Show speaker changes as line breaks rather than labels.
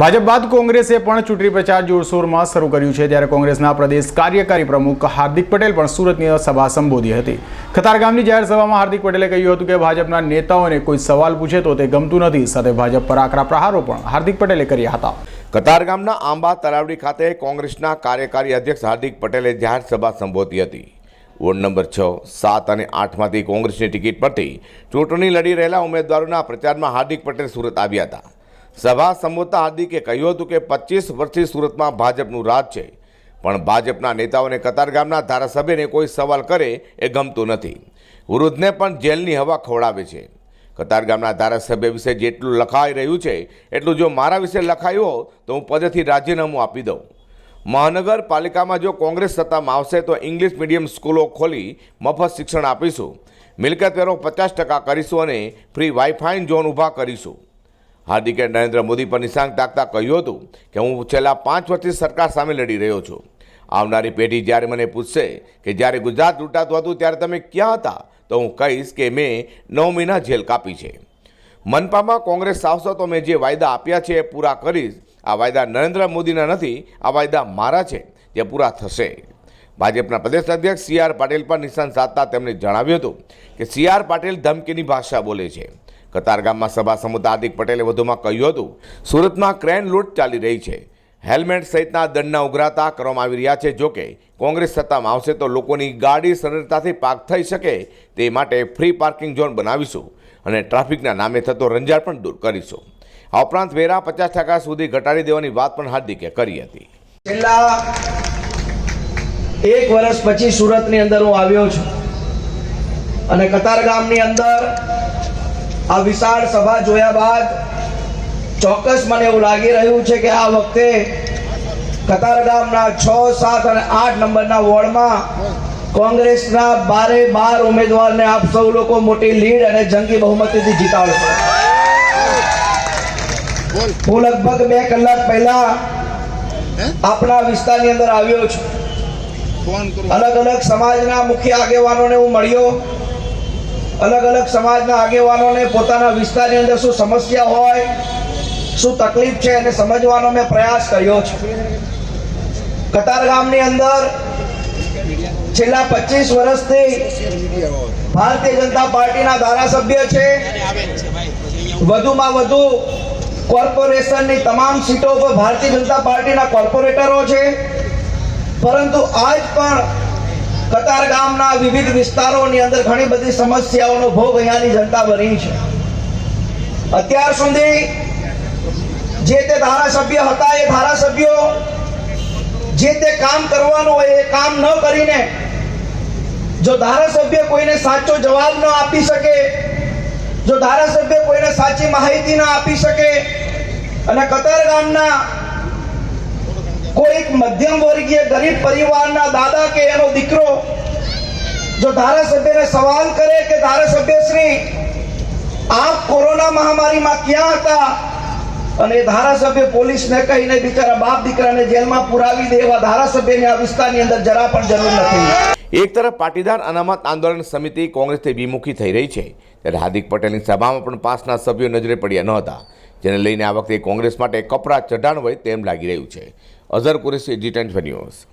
ભાજપ બાદ કોંગ્રેસે પણ ચૂંટણી પ્રચાર જોરશોરમાં શરૂ કર્યું છે. ત્યારે કોંગ્રેસના પ્રદેશ કાર્યકારી પ્રમુખ હાર્દિક પટેલ પણ સુરતની સભા સંબોધી હતી. કતારગામની જાહેર સભામાં હાર્દિક પટેલે કહ્યું હતું કે ભાજપના નેતાઓને કોઈ સવાલ પૂછે તો તે ગમતું નથી. સાથે ભાજપ પર આકરા પ્રહારો પણ હાર્દિક પટેલે કર્યા હતા.
કતારગામના આંબા તલાવડી ખાતે કોંગ્રેસના કાર્યકારી અધ્યક્ષ હાર્દિક પટેલે જાહેર સભા સંબોધી હતી. વોર્ડ નંબર છ, સાત અને આઠમાંથી કોંગ્રેસની ટિકિટ પરથી ચૂંટણી લડી રહેલા ઉમેદવારોના પ્રચારમાં હાર્દિક પટેલ સુરત આવ્યા હતા. સભા સંબોધતા હાર્દિકે કહ્યું હતું કે પચીસ વર્ષથી સુરતમાં ભાજપનું રાજ છે. પણ ભાજપના નેતાઓને કતારગામના ધારાસભ્યને કોઈ સવાલ કરે એ ગમતું નથી. વૃદ્ધને પણ જેલની હવા ખવડાવે છે. કતારગામના ધારાસભ્ય વિશે જેટલું લખાઈ રહ્યું છે, એટલું જો મારા વિશે લખાયું હોય તો હું પદેથી રાજીનામું આપી દઉં. મહાનગરપાલિકામાં જો કોંગ્રેસ સત્તામાં આવશે તો ઇંગ્લિશ મીડિયમ સ્કૂલો ખોલી મફત શિક્ષણ આપીશું. મિલકત વેરો પચાસ ટકા કરીશું અને ફ્રી વાઈફાઈ ઝોન ઊભા કરીશું. હાર્દિકે નરેન્દ્ર મોદી પર નિશાન તાકતા કહ્યું હતું કે હું છેલ્લા પાંચ વર્ષથી સરકાર સામે લડી રહ્યો છું. આવનારી પેઢી જ્યારે મને પૂછશે કે જ્યારે ગુજરાત લૂંટાતું હતું ત્યારે તમે ક્યાં હતા, તો હું કહીશ કે મેં નવ મહિના જેલ કાપી છે. મનપામાં કોંગ્રેસ સાંસદો મેં જે વાયદા આપ્યા છે એ પૂરા કરીશ. આ વાયદા નરેન્દ્ર મોદીના નથી, આ વાયદા મારા છે, જે પૂરા થશે. ભાજપના પ્રદેશ અધ્યક્ષ સી આર પાટીલ પર નિશાન સાધતા તેમણે જણાવ્યું હતું કે સી આર પાટીલ ધમકીની ભાષા બોલે છે. કતારગામમાં સભા સમૂહ હાર્દિક પટેલે વધુમાં કહ્યું હતું, સુરતમાં ક્રેન લૂંટ ચાલી રહી છે. હેલ્મેટ સહિતના દંડના ઉઘરાતા કરવામાં આવી રહ્યા છે. જોકે કોંગ્રેસ સત્તામાં આવશે તો લોકોની ગાડી સરળતાથી પાક થઈ શકે તે માટે ફ્રી પાર્કિંગ ઝોન બનાવીશું અને ટ્રાફિકના નામે થતો રંજાડ પણ દૂર કરીશું. આ ઉપરાંત વેરા પચાસ ટકા સુધી ઘટાડી દેવાની વાત પણ હાર્દિકે કરી હતી.
છેલ્લા એક વર્ષ પછી સુરતની અંદર હું આવ્યો છું. અને કતારગામની અંદર આ વિશાળ સભા જોયા બાદ ચોક્કસ મને એવું લાગી રહ્યું છે કે આ વખતે કતારગામના છ સાત અને આઠ નંબરના વોર્ડમાં કોંગ્રેસના બારે બાર ઉમેદવારને આપ સૌ લોકો મોટી લીડ અને જંગી બહુમતીથી જીતાડશો. હું લગભગ બે કલાક પહેલા આપણા વિસ્તારની અંદર આવ્યો છું. અલગ અલગ સમાજના મુખ્ય આગેવાનોને હું મળ્યો. અલગ અલગ સમાજના આગેવાનોને પોતાના વિસ્તારની અંદર શું સમસ્યા હોય, શું તકલીફ છે એને સમજવાનો મેં પ્રયાસ કર્યો છે. કતારગામની અંદર છેલ્લા પચીસ વર્ષથી ભારતીય જનતા પાર્ટીના ધારાસભ્ય છે. વધુમાં વધુ કોર્પોરેશનની તમામ સીટો પર ભારતીય જનતા પાર્ટીના કોર્પોરેટરો છે. પરંતુ આજ પણ કતાર ગામના વિવિધ વિસ્તારોની અંદર ઘણી બધી સમસ્યાઓનો ભોગ અહીંયાની જનતા બની છે. અત્યાર સુધી જે તે ધારાસભ્ય હતા, એ ધારાસભ્યો જે તે કામ કરવાનું હોય, એ કામ ન કરીને જો ધારાસભ્ય કોઈને સાચો જવાબ ન આપી શકે, જો ધારાસભ્ય કોઈને સાચી માહિતી ન આપી શકે, અને કતાર ગામના કોઈક મધ્યમ વર્ગીય ગરીબ પરિવારના દાદા કે એનો દીકરો જો ધારાસભ્યને સવાલ કરે કે ધારાસભ્ય શ્રી આપ કોરોના મહામારીમાં ક્યાં હતા? અને ધારાસભ્ય પોલીસને કહીને બિચારા બાપ દીકરાને જેલમાં પુરાવી દે એવા ધારાસભ્યને આ વિસ્તારની અંદર જરા પણ જરૂર નથી.
એક તરફ પાટીદાર અનામત આંદોલન સમિતિ કોંગ્રેસથી વિમુખી થઈ રહી છે, ત્યારે હાર્દિક પટેલની સભામાં પણ પાસના સભ્યો નજરે પડ્યા ન હતા જેને લઈને આ વખતે કોંગ્રેસ માટે કપરા ચઢાણ હોય તેમ લાગી રહ્યું છે. Azhar Qureshi ji ten news